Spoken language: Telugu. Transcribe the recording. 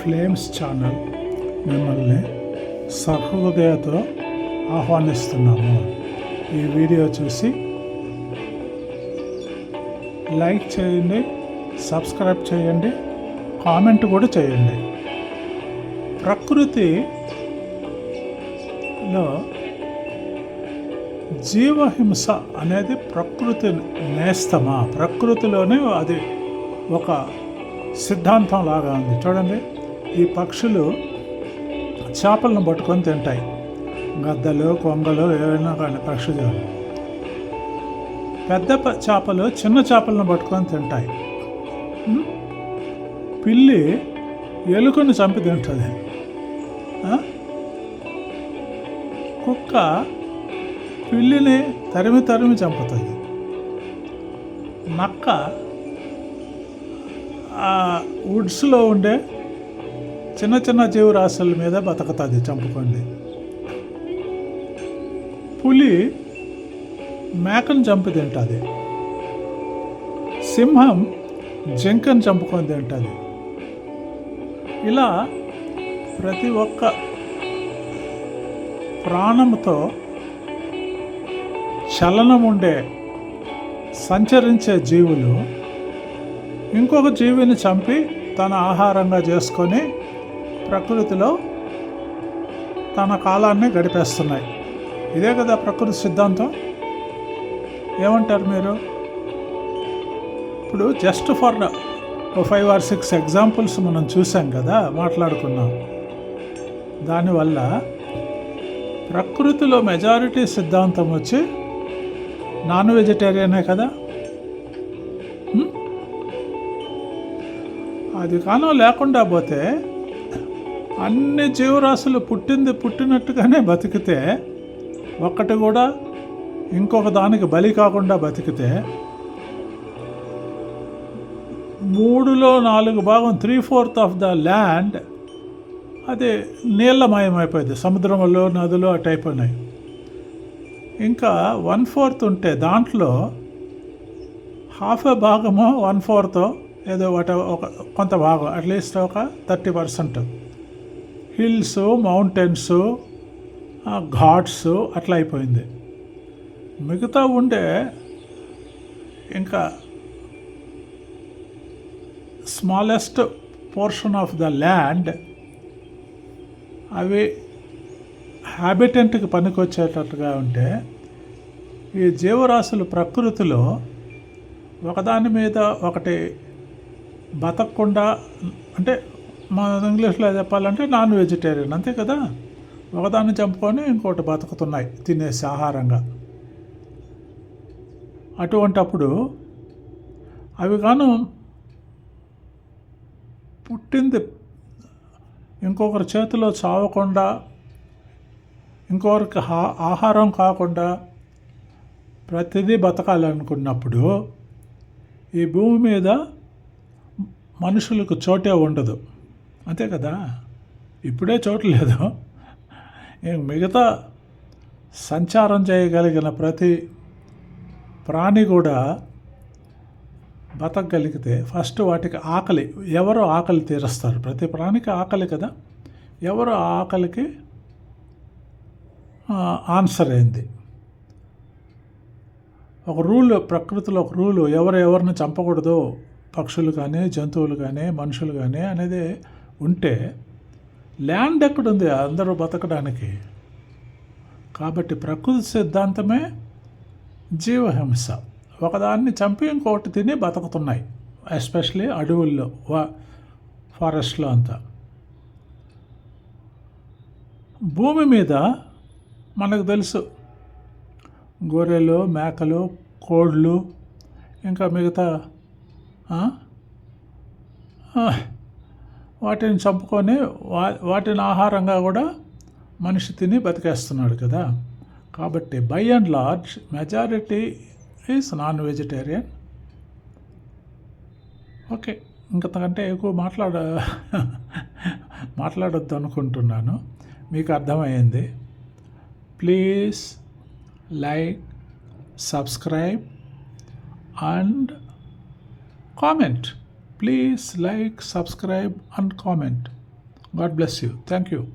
ఫ్లేమ్స్ ఛానల్ మిమ్మల్ని సహృదయతో ఆహ్వానిస్తున్నాము. ఈ వీడియో చూసి లైక్ చేయండి సబ్స్క్రైబ్ చేయండి కామెంట్ కూడా చేయండి. ప్రకృతిలో జీవహింస అనేది ప్రకృతి నేస్తమా? ప్రకృతిలోనే అది ఒక సిద్ధాంతం లాగా ఉంది. చూడండి. ఈ పక్షులు చేపలను పట్టుకొని తింటాయి. గద్దలు కొంగలు ఏవైనా కానీ పక్షులు. పెద్ద ప- చేపలు చిన్న చేపలను పట్టుకొని తింటాయి. పిల్లి ఎలుకను చంపి తింటుంది. కుక్క పిల్లిని తరిమి తరిమి చంపుతుంది. నక్క ఆ వుడ్స్లో ఉండే చిన్న చిన్న జీవరాశుల మీద బతుకుతుంది చంపుకోండి. పులి మేకను చంపి తింటుంది. సింహం జింకను చంపుకొని తింటుంది. ఇలా ప్రతి ఒక్క ప్రాణంతో చలనం ఉండే సంచరించే జీవులు ఇంకొక జీవిని చంపి తన ఆహారంగా చేసుకొని ప్రకృతిలో తన కాలాన్ని గడిపేస్తున్నాయి. ఇదే కదా ప్రకృతి సిద్ధాంతం? ఏమంటారు మీరు? ఇప్పుడు just for five or six examples మనం చూసాం కదా మాట్లాడుకున్నాం. దానివల్ల ప్రకృతిలో మెజారిటీ సిద్ధాంతం వచ్చి నాన్ వెజిటేరియనే కదా? అది కానో లేకుండా పోతే అన్ని జీవరాశులు పుట్టింది పుట్టినట్టుగానే బతికితే ఒక్కటి కూడా ఇంకొక దానికి బలి కాకుండా బతికితే మూడులో నాలుగు భాగం three fourth of the land అది నీళ్ళమయం అయిపోయింది సముద్రంలో నదులు అటు అయిపోయినాయి ఇంకా వన్ ఫోర్త్ ఉంటే దాంట్లో హాఫ్ ఏ భాగము వన్ ఫోర్త్ ఏదో ఒక కొంత భాగం అట్లీస్ట్ ఒక thirty percent hills mountains ghats అట్లా అయిపోయింది. మిగతా ఉండే ఇంకా smallest portion of the land అవి హ్యాబిటెంట్కి పనికొచ్చేటట్టుగా ఉంటే ఈ జీవరాశులు ప్రకృతిలో ఒకదాని మీద ఒకటి బతకకుండా అంటే మన ఇంగ్లీష్లో చెప్పాలంటే నాన్ వెజిటేరియన్ అంతే కదా? ఒకదాన్ని చంపుకొని ఇంకోటి బతుకుతున్నాయి తినేసి ఆహారంగా. అటువంటప్పుడు అవి గాను పుట్టింది ఇంకొకరి చేతిలో చావకుండా ఇంకొకరికి హా- ఆహారం కాకుండా ప్రతిదీ బతకాలనుకున్నప్పుడు ఈ భూమి మీద మనుషులకు చోటే ఉండదు. అంతే కదా? ఇప్పుడే చోటు లేదు. మిగతా సంచారం చేయగలిగిన ప్రతి ప్రాణి కూడా బతకగలిగితే ఫస్ట్ వాటికి ఆకలి ఎవరు ఆకలి తీరుస్తారు? ప్రతి ప్రాణికి ఆకలి కదా? ఎవరు ఆ ఆకలికి ఆన్సర్ అయింది ఒక రూల్ ప్రకృతిలో ఒక రూలు ఎవరు ఎవరిని చంపకూడదు? పక్షులు కానీ జంతువులు కానీ మనుషులు కానీ అనేది ఉంటే ల్యాండ్ ఎక్కడుంది? అందరూ బతకడానికి. కాబట్టి ప్రకృతి సిద్ధాంతమే జీవహింస. ఒకదాన్ని చంపి ఇంకొకటి తిని బతుకుతున్నాయి. ఎస్పెషలీ అడవుల్లో వా ఫారెస్ట్లో అంతా. భూమి మీద మనకు తెలుసు గొర్రెలు మేకలు కోళ్ళు ఇంకా మిగతా వాటిని చంపుకొని వా వాటిని ఆహారంగా కూడా మనిషి తిని బతికేస్తున్నాడు కదా. కాబట్టి by and large majority is non vegetarian okay ఇంకంతకంటే ఎక్కువ మాట్లాడ మాట్లాడొద్దు అనుకుంటున్నాను. మీకు అర్థమైంది please like subscribe and comment Please like, subscribe, and comment. God bless you. Thank you.